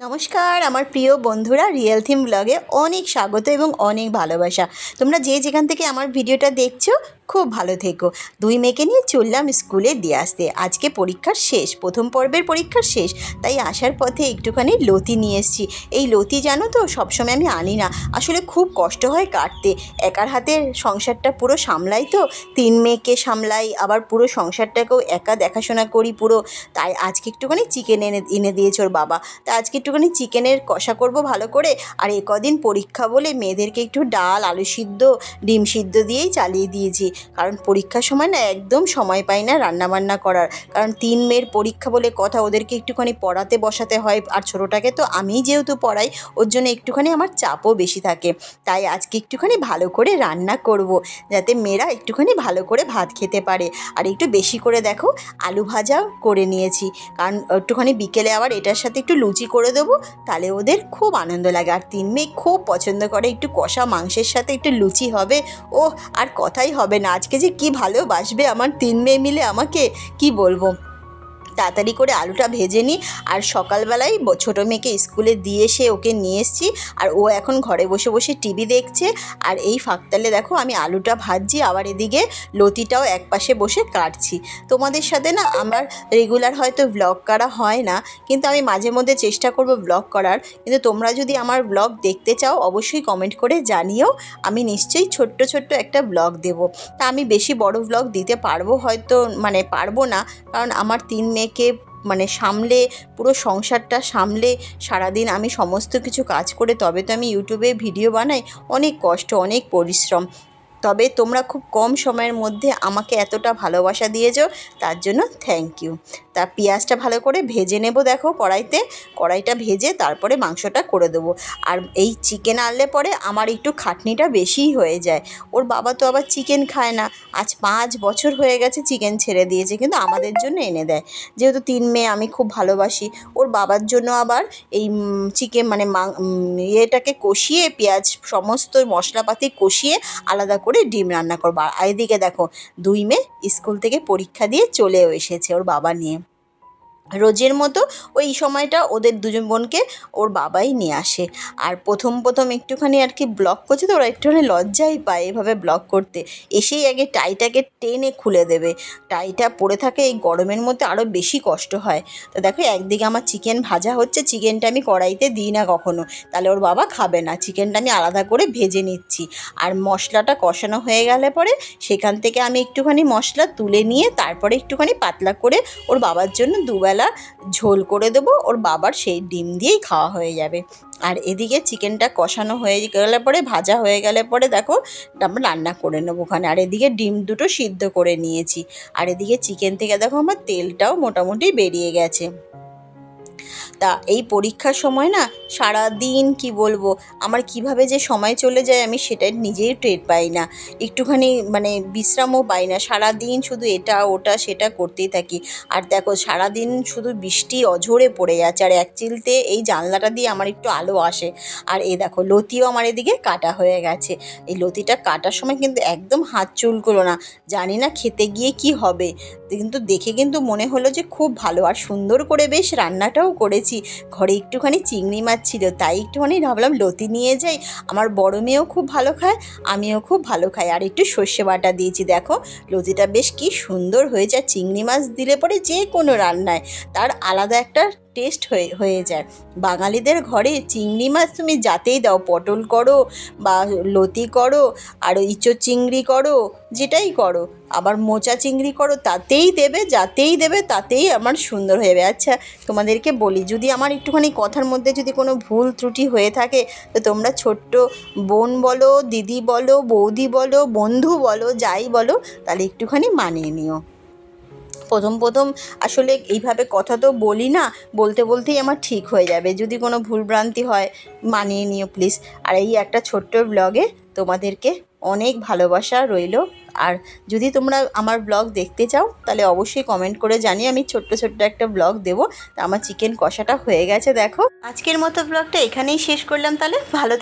নমস্কার, আমার প্রিয় বন্ধুরা রিয়েল থিম ব্লগে অনেক স্বাগত এবং অনেক ভালোবাসা। তোমরা যে যেখান থেকে আমার ভিডিওটা দেখছ খুব ভালো থেকো। দুই মেয়েকে নিয়ে চললাম স্কুলে দিয়ে আসতে। আজকে পরীক্ষার শেষ, প্রথম পর্বের পরীক্ষার শেষ। তাই আসার পথে একটুখানি লতি নিয়ে এসেছি। এই লতি জানো তো, সবসময় আমি আনি না। আসলে খুব কষ্ট হয় কাটতে। একার হাতে সংসারটা পুরো সামলাই তো। তিন মেয়েকে সামলাই, আবার পুরো সংসারটাকেও একা দেখাশোনা করি পুরো। তাই আজকে একটুখানি চিকেন এনে এনে দিয়েছে ওর বাবা। তা আজকে একটুখানি চিকেনের কষা করব ভালো করে। আর এ কদিন পরীক্ষা বলে মেয়েদেরকে একটু ডাল, আলু সিদ্ধ, ডিম সিদ্ধ দিয়েই চালিয়ে দিয়েছি। কারণ পরীক্ষার সময় না একদম সময় পাই না রান্নাবান্না করার। কারণ তিন মেয়ের পরীক্ষা বলে কথা ওদেরকে একটুখানি পড়াতে বসাতে হয় আর ছোটোটাকে তো আমিই যেহেতু পড়াই, ওর জন্য একটুখানি আমার চাপও বেশি থাকে। তাই আজকে একটুখানি ভালো করে রান্না করব, যাতে মেয়েরা একটুখানি ভালো করে ভাত খেতে পারে। আর একটু বেশি করে দেখো, আলু ভাজাও করে নিয়েছি। কারণ একটুখানি বিকেলে আবার এটার সাথে একটু লুচি করে দেবো, তাহলে ওদের খুব আনন্দ লাগে। আর তিন মেয়ে খুব পছন্দ করে, একটু কষা মাংসের সাথে একটু লুচি হবে ও আর কথাই হবে না। আজকে যে কি ভালোবাসবে আমার তিন মেয়ে মিলে আমাকে কি বলব? তাড়াতাড়ি করে আলুটা ভেজে নিই আর সকালবেলায় ছোটো মেয়েকে স্কুলে দিয়ে এসে ওকে নিয়ে এসেছি। আর ও এখন ঘরে বসে বসে টিভি দেখছে। আর এই ফাঁকতালে দেখো আমি আলুটা ভাজছি, আবার এদিকে লতিটাও একপাশে বসে কাটছি। তোমাদের সাথে না আমার রেগুলার হয়তো ব্লগ করা হয় না, কিন্তু আমি মাঝে মধ্যে চেষ্টা করব ব্লগ করার। কিন্তু তোমরা যদি আমার ব্লগ দেখতে চাও, অবশ্যই কমেন্ট করে জানিও। আমি নিশ্চয়ই ছোট্ট ছোট্ট একটা ব্লগ দেব। তা আমি বেশি বড় ব্লগ দিতে পারব হয়তো মানে পারব না। কারণ আমার তিন মেয়েকে মানে সামলে, পুরো সংসারটা সামলে, সারাদিন আমি সমস্ত কিছু কাজ করে তবে তো আমি ইউটিউবে ভিডিও বানাই, অনেক কষ্ট, অনেক পরিশ্রম। তবে তোমরা খুব কম সময়ের মধ্যে আমাকে এতটা ভালোবাসা দিয়েছ, তার জন্য থ্যাংক ইউ তা পেঁয়াজটা ভালো করে ভেজে নেব দেখো কড়াইতে। কড়াইটা ভেজে তারপরে মাংসটা করে দেবো। আর এই চিকেন আনলে পরে আমার একটু খাটনিটা বেশিই হয়ে যায়। ওর বাবা তো আবার চিকেন খায় না। আজ পাঁচ বছর হয়ে গেছে চিকেন ছেড়ে দিয়েছে, কিন্তু আমাদের জন্য এনে দেয়। যেহেতু তিন মেয়ে, আমি খুব ভালোবাসি। ওর বাবার জন্য আবার এই চিকেন মানে ইয়েটাকে কষিয়ে, পেঁয়াজ সমস্ত মশলাপাতি কষিয়ে আলাদা করে ডিম রান্না করব। আর এদিকে দেখো, দুই মেয়ে স্কুল থেকে পরীক্ষা দিয়ে চলেও এসেছে ওর বাবা নিয়ে। রোজের মতো ওই সময়টা ওদের দুজন বোনকে ওর বাবাই নিয়ে আসে। আর প্রথম প্রথম একটুখানি আর কি ব্লক করছে তো, ওরা একটুখানি লজ্জাই পায় এভাবে ব্লক করতে। এসেই আগে টাইটাকে টেনে খুলে দেবে। টাইটা পড়ে থাকে এই গরমের মধ্যে আরও বেশি কষ্ট হয়। তো দেখো একদিকে আমার চিকেন ভাজা হচ্ছে, চিকেনটা আমি কড়াইতে দিই না কখনো। তাহলে ওর বাবা খাবে না, চিকেনটা আমি আলাদা করে ভেজে নিচ্ছি। আর মশলাটা কষানো হয়ে গেলে পরে সেখান থেকে আমি একটুখানি মশলা তুলে নিয়ে তারপরে একটুখানি পাতলা করে ওর বাবার জন্য দুবেলা ঝোল করে দেবো, ওর বাবার সেই ডিম দিয়েই খাওয়া হয়ে যাবে। আর এদিকে চিকেনটা কষানো হয়ে গেলে পরে, ভাজা হয়ে গেলে পরে দেখো, আমরা রান্না করে নেব ওখানে। আর এদিকে ডিম দুটো সিদ্ধ করে নিয়েছি। আর এদিকে চিকেন থেকে দেখো, আমার তেলটাও মোটামুটি বেরিয়ে গেছে। তা এই পরীক্ষার সময় না সারা দিন কি বলব, আমার কীভাবে যে সময় চলে যায় আমি সেটা নিজেই টের পাই না। একটুখানি মানে বিশ্রামও পাই না সারা দিন শুধু এটা ওটা সেটা করতেই থাকি। আর দেখো সারা দিন শুধু বৃষ্টি অঝরে পড়ে যাচ্ছে, আর এক চিলতে এই জানলাটা দিয়ে আমার একটু আলো আসে। আর এই দেখো লতিও আমার এদিকে কাটা হয়ে গেছে। এই লতিটা কাটার সময় কিন্তু একদম হাত চুলগুলো না, জানি না খেতে গিয়ে কি হবে। কিন্তু দেখে কিন্তু মনে হলো যে খুব ভালো, আর সুন্দর করে বেশ রান্নাটাও করেছি। ঘরে একটুখানি চিংড়ি মাছ ছিল, তাই একটুখানি ভাবলাম লতি নিয়ে যাই। আমার বড় মেয়েও খুব ভালো খায়, আমিও খুব ভালো খাই। আর একটু সর্ষে বাটা দিয়েছি, দেখো। লতিটা বেশ কি সুন্দর হয়ে যায় চিংড়ি মাছ দিলে পরে যে কোনো রান্নায় তার আলাদা একটা টেস্ট হয়ে হয়ে যায়। বাঙালিদের ঘরে চিংড়ি মাছ তুমি যাতেই দাও, পটল করো বা লতি করো, আর ইঁচো চিংড়ি করো, যেটাই করো, আবার মোচা চিংড়ি করো, তাতেই দেবে, যাতেই দেবে, তাতেই আমার সুন্দর হয়ে যাবে। আচ্ছা তোমাদেরকে বলি, যদি আমার একটুখানি কথার মধ্যে যদি কোনো ভুল ত্রুটি হয়ে থাকে, তো তোমরা ছোট্ট বোন বলো, দিদি বলো, বৌদি বলো, বন্ধু বলো, যাই বলো, তাহলে একটুখানি মানিয়ে নিও। প্রথম প্রথম আসলে এইভাবে কথা তো বলি না, বলতে বলতেই আমার ঠিক হয়ে যাবে। যদি কোনো ভুলভ্রান্তি হয়, মানিয়ে নিও প্লিজ আর এই একটা ছোট্ট ব্লগে তোমাদেরকে অনেক ভালোবাসা রইল। আর যদি তোমরা আমার ব্লগ দেখতে চাও, তাহলে অবশ্যই কমেন্ট করে জানিয়ে আমি ছোট্ট ছোট্ট একটা ব্লগ দেবো। তা আমার চিকেন কষাটা হয়ে গেছে, দেখো। আজকের মতো ব্লগটা এখানেই শেষ করলাম তাহলে। ভালো